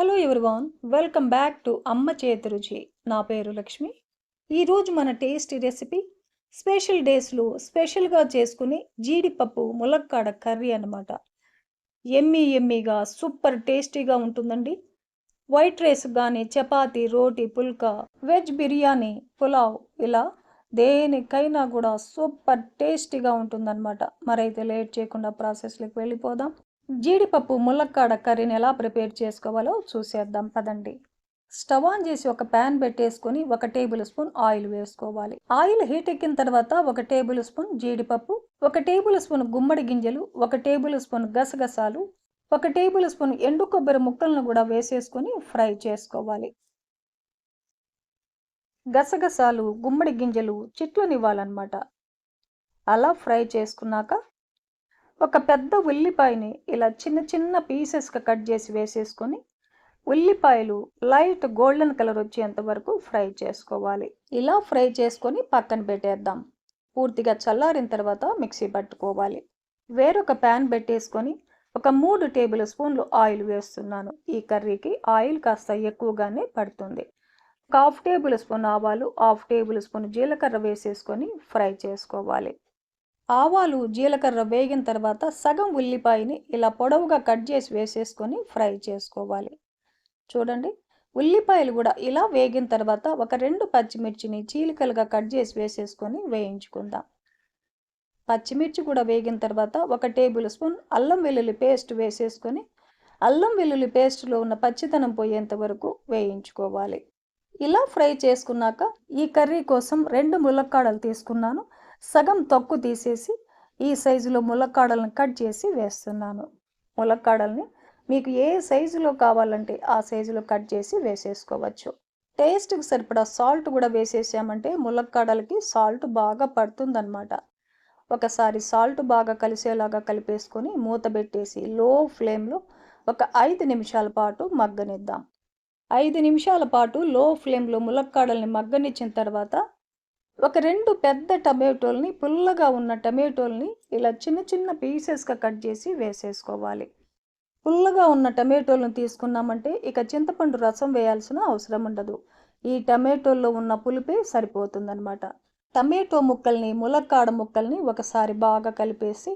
Hello everyone welcome back to అమ్మ చేతి రుచి. నా పేరు లక్ష్మి. ఈరోజు మన టేస్టీ రెసిపీ స్పెషల్ డేస్లో స్పెషల్గా చేసుకునే జీడిపప్పు ములక్కాడ కర్రీ అన్నమాట. ఎమ్మీ ఎమ్మీగా సూపర్ టేస్టీగా ఉంటుందండి. వైట్ రైస్ కానీ చపాతీ రోటీ పుల్కా వెజ్ బిర్యానీ పులావ్ ఇలా దేనికైనా కూడా సూపర్ టేస్టీగా ఉంటుందన్నమాట. మరైతే లేట్ చేయకుండా ప్రాసెస్లోకి వెళ్ళిపోదాం. జీడిపప్పు ములక్కాడ కర్రీని ఎలా ప్రిపేర్ చేసుకోవాలో చూసేద్దాం. పదండి. స్టవ్ ఆన్ చేసి ఒక ప్యాన్ పెట్టేసుకొని ఒక టేబుల్ స్పూన్ ఆయిల్ వేసుకోవాలి. ఆయిల్ హీట్ ఎక్కిన తర్వాత ఒక టేబుల్ స్పూన్ జీడిపప్పు ఒక టేబుల్ స్పూన్ గుమ్మడి గింజలు ఒక టేబుల్ స్పూన్ గసగసాలు ఒక టేబుల్ స్పూన్ ఎండు కొబ్బరి ముక్కలను కూడా వేసేసుకొని ఫ్రై చేసుకోవాలి. గసగసాలు గుమ్మడి గింజలు చిట్లనివ్వాలన్నమాట. అలా ఫ్రై చేసుకున్నాక ఒక పెద్ద ఉల్లిపాయని ఇలా చిన్న చిన్న పీసెస్గా కట్ చేసి వేసేసుకొని ఉల్లిపాయలు లైట్ గోల్డెన్ కలర్ వచ్చేంత వరకు ఫ్రై చేసుకోవాలి. ఇలా ఫ్రై చేసుకొని పక్కన పెట్టేద్దాం. పూర్తిగా చల్లారిన తర్వాత మిక్సీ పట్టుకోవాలి. వేరొక ప్యాన్ పెట్టేసుకొని ఒక మూడు టేబుల్ స్పూన్లు ఆయిల్ వేస్తున్నాను. ఈ కర్రీకి ఆయిల్ కాస్త ఎక్కువగానే పడుతుంది. ఒక హాఫ్ టేబుల్ స్పూన్ ఆవాలు హాఫ్ టేబుల్ స్పూన్ జీలకర్ర వేసేసుకొని ఫ్రై చేసుకోవాలి. ఆవాలు జీలకర్ర వేగిన తర్వాత సగం ఉల్లిపాయని ఇలా పొడవుగా కట్ చేసి వేసేసుకొని ఫ్రై చేసుకోవాలి. చూడండి ఉల్లిపాయలు కూడా ఇలా వేగిన తర్వాత ఒక రెండు పచ్చిమిర్చిని చీలికలుగా కట్ చేసి వేసేసుకొని వేయించుకుందాం. పచ్చిమిర్చి కూడా వేగిన తర్వాత ఒక టేబుల్ స్పూన్ అల్లం వెల్లుల్లి పేస్ట్ వేసేసుకొని అల్లం వెల్లుల్లి పేస్ట్లో ఉన్న పచ్చితనం పోయేంత వరకు వేయించుకోవాలి. ఇలా ఫ్రై చేసుకున్నాక ఈ కర్రీ కోసం రెండు ములక్కాడలు తీసుకున్నాను. సగం తొక్కు తీసేసి ఈ సైజులో ములక్కాడలను కట్ చేసి వేస్తున్నాను. ములక్కాడల్ని మీకు ఏ సైజులో కావాలంటే ఆ సైజులో కట్ చేసి వేసేసుకోవచ్చు. టేస్ట్కి సరిపడా సాల్ట్ కూడా వేసేసామంటే ములక్కాడలకి సాల్ట్ బాగా పడుతుందన్నమాట. ఒకసారి సాల్ట్ బాగా కలిసేలాగా కలిపేసుకొని మూత పెట్టేసి లో ఫ్లేమ్లో ఒక ఐదు నిమిషాల పాటు మగ్గనిద్దాం. ఐదు నిమిషాల పాటు లో ఫ్లేమ్లో ములక్కాడల్ని మగ్గనిచ్చిన తర్వాత ఒక రెండు పెద్ద టమాటోల్ని పుల్లగా ఉన్న టమాటోల్ని ఇలా చిన్న చిన్న పీసెస్గా కట్ చేసి వేసేసుకోవాలి. పుల్లగా ఉన్న టమాటోలను తీసుకున్నామంటే ఇక చింతపండు రసం వేయాల్సిన అవసరం ఉండదు. ఈ టమాటోల్లో ఉన్న పులిపే సరిపోతుందనమాట టమాటో ముక్కల్ని ములక్కాడ ముక్కల్ని ఒకసారి బాగా కలిపేసి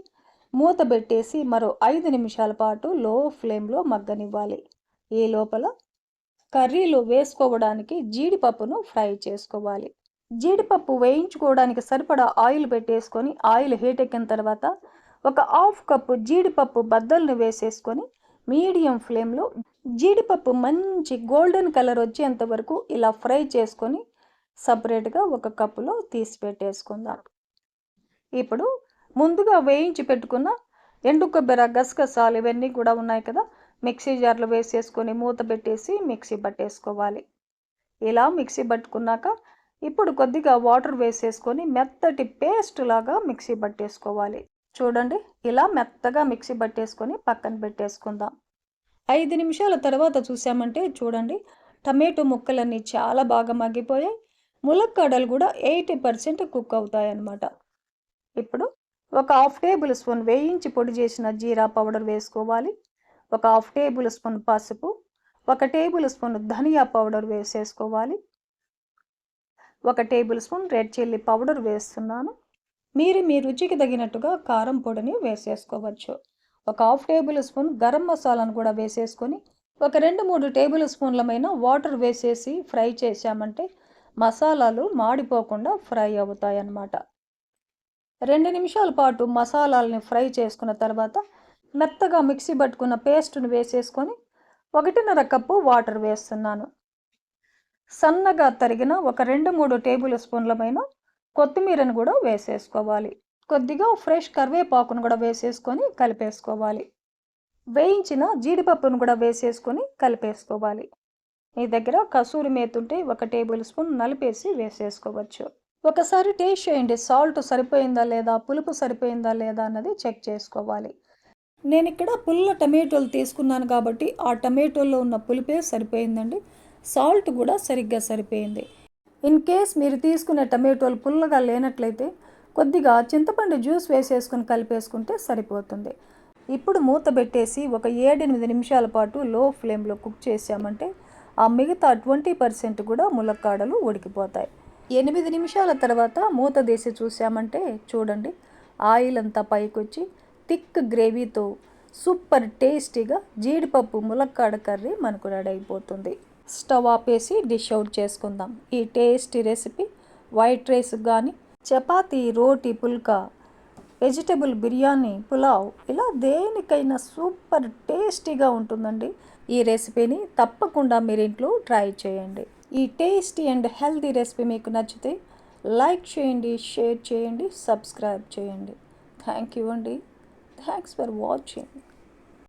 మూత పెట్టేసి మరో ఐదు నిమిషాల పాటు లో ఫ్లేమ్లో మగ్గనివ్వాలి. ఈ లోపల కర్రీలో వేసుకోవడానికి జీడిపప్పును ఫ్రై చేసుకోవాలి. జీడిపప్పు వేయించుకోవడానికి సరిపడా ఆయిల్ పెట్టేసుకొని ఆయిల్ హీట్ ఎక్కిన తర్వాత ఒక హాఫ్ కప్పు జీడిపప్పు బద్దలను వేసేసుకొని మీడియం ఫ్లేమ్లో జీడిపప్పు మంచి గోల్డెన్ కలర్ వచ్చేంత వరకు ఇలా ఫ్రై చేసుకొని సపరేట్గా ఒక కప్పులో తీసి పెట్టేసుకుందాం. ఇప్పుడు ముందుగా వేయించి పెట్టుకున్న ఎండు కొబ్బెర గసగసాలు ఇవన్నీ కూడా ఉన్నాయి కదా మిక్సీ జార్లో వేసేసుకొని మూత పెట్టేసి మిక్సీ పట్టేసుకోవాలి. ఇలా మిక్సీ పట్టుకున్నాక ఇప్పుడు కొద్దిగా వాటర్ వేసేసుకొని మెత్తటి పేస్ట్ లాగా మిక్సీ పట్టేసుకోవాలి. చూడండి ఇలా మెత్తగా మిక్సీ పట్టేసుకొని పక్కన పెట్టేసుకుందాం. ఐదు నిమిషాల తర్వాత చూసామంటే చూడండి టమాటో ముక్కలన్నీ చాలా బాగా మగ్గిపోయాయి. ములక్కాడలు కూడా ఎయిటీ పర్సెంట్ కుక్ అవుతాయి అన్నమాట ఇప్పుడు ఒక హాఫ్ టేబుల్ స్పూన్ వేయించి పొడి చేసిన జీరా పౌడర్ వేసుకోవాలి. ఒక హాఫ్ టేబుల్ స్పూన్ పసుపు ఒక టేబుల్ స్పూన్ ధనియా పౌడర్ వేసేసుకోవాలి. ఒక tablespoon red chilli powder వేస్తున్నాను. మీరు మీ రుచికి తగినట్టుగా కారం పొడిని వేసేసుకోవచ్చు. ఒక హాఫ్ టేబుల్ స్పూన్ గరం మసాలాను కూడా వేసేసుకొని ఒక రెండు మూడు టేబుల్ స్పూన్లమైన వాటర్ వేసేసి ఫ్రై చేశామంటే మసాలాలు మాడిపోకుండా ఫ్రై అవుతాయి అన్నమాట రెండు నిమిషాల పాటు మసాలాలని ఫ్రై చేసుకున్న తర్వాత మెత్తగా మిక్సీ పట్టుకున్న పేస్ట్ను వేసేసుకొని ఒకటిన్నర కప్పు వాటర్ వేస్తున్నాను. సన్నగా తరిగిన ఒక రెండు మూడు టేబుల్ స్పూన్లమైన కొత్తిమీరను కూడా వేసేసుకోవాలి. కొద్దిగా ఫ్రెష్ కరివేపాకును కూడా వేసేసుకొని కలిపేసుకోవాలి. వేయించిన జీడిపప్పును కూడా వేసేసుకొని కలిపేసుకోవాలి. మీ దగ్గర కసూరి మేతుంటే ఒక టేబుల్ స్పూన్ నలిపేసి వేసేసుకోవచ్చు. ఒకసారి టేస్ట్ చేయండి. సాల్ట్ సరిపోయిందా లేదా? పులుపు సరిపోయిందా లేదా అన్నది చెక్ చేసుకోవాలి. నేను ఇక్కడ పుల్ల టమాటోలు తీసుకున్నాను కాబట్టి ఆ టమాటోల్లో ఉన్న పులిపే సరిపోయిందండి. సాల్ట్ కూడా సరిగ్గా సరిపోయింది. ఇన్ కేస్ మీరు తీసుకునే టమాటోలు పుల్లగా లేనట్లయితే కొద్దిగా చింతపండు జ్యూస్ వేసేసుకుని కలిపేసుకుంటే సరిపోతుంది. ఇప్పుడు మూత పెట్టేసి ఒక ఏడెనిమిది నిమిషాల పాటు లో ఫ్లేమ్లో కుక్ చేసామంటే ఆ మిగతా ట్వంటీ పర్సెంట్ కూడా ములక్కాడలు ఉడికిపోతాయి. ఎనిమిది నిమిషాల తర్వాత మూత తీసి చూసామంటే చూడండి ఆయిల్ అంతా పైకొచ్చి థిక్ గ్రేవీతో సూపర్ టేస్టీగా జీడిపప్పు ములక్కాడ కర్రీ మనకు రెడీ అయిపోతుంది. స్టవ్ ఆపేసి డిష్ అవుట్ చేసుకుందాం. ఈ టేస్టీ రెసిపీ వైట్ రైస్ కానీ చపాతీ రోటీ పుల్కా వెజిటబుల్ బిర్యానీ పులావ్ ఇలా దేనికైనా సూపర్ టేస్టీగా ఉంటుందండి. ఈ రెసిపీని తప్పకుండా మీరు ఇంట్లో ట్రై చేయండి. ఈ టేస్టీ అండ్ హెల్తీ రెసిపీ మీకు నచ్చితే లైక్ చేయండి షేర్ చేయండి సబ్స్క్రైబ్ చేయండి. థ్యాంక్ యూ అండి. Thanks for watching.